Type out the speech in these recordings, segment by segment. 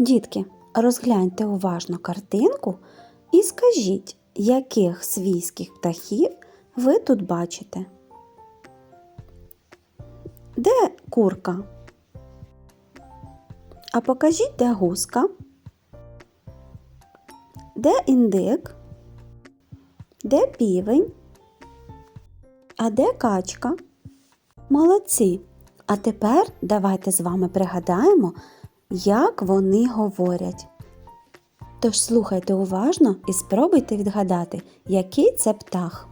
Дітки, розгляньте уважно картинку і скажіть, яких свійських птахів ви тут бачите? Де курка? А покажіть, де гуска? Де індик? Де півень? А де качка? Молодці! А тепер давайте з вами пригадаємо, як вони говорять. Тож слухайте уважно і спробуйте відгадати, який це птах.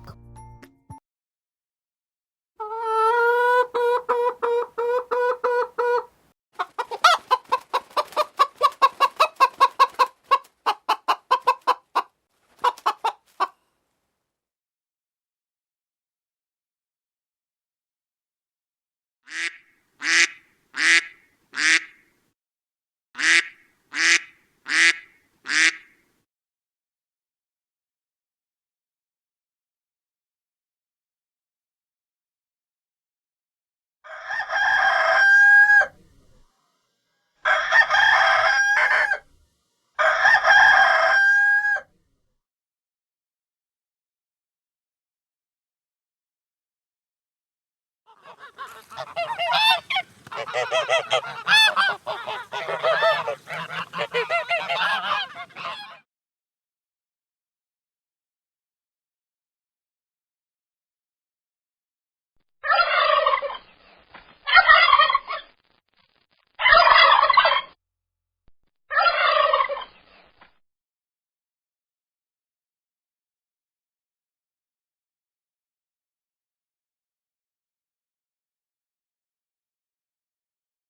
Hey!